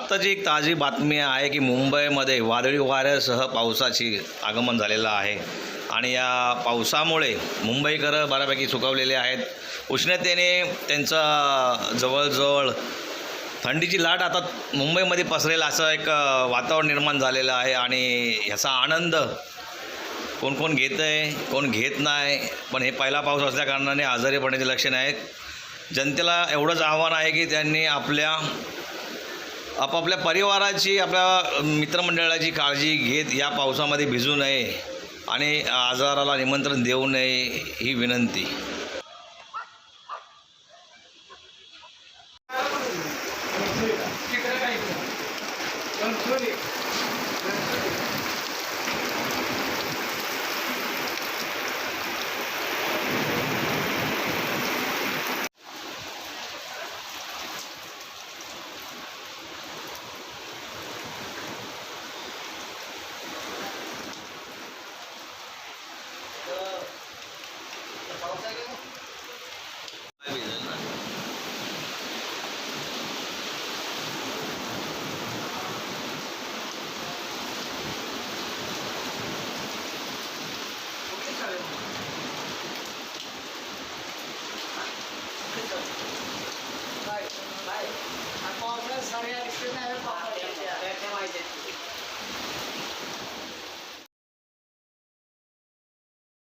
आत्ताची एक ताजी बातमी आहे की मुंबईमध्ये वादळी वाऱ्यासह पावसाची आगमन झालेलं आहे. आणि या पावसामुळे मुंबईकर बऱ्यापैकी सुकावलेले आहेत. उष्णतेने त्यांचा जवळजवळ थंडीची लाट आता मुंबईमध्ये पसरेल असं एक वातावरण निर्माण झालेलं आहे आणि ह्याचा आनंद कोण कोण घेतं आहे कोण घेत नाही पण हे पहिला पाऊस असल्याकारणाने आजारी पडण्याचे लक्षण आहेत. जनतेला एवढंच आव्हान आहे की त्यांनी आपल्या आपापल्या परिवाराची आपल्या मित्रमंडळाची काळजी घेत या पावसामध्ये भिजू नये आणि आजाराला निमंत्रण देऊ नये ही विनंती. So yeah.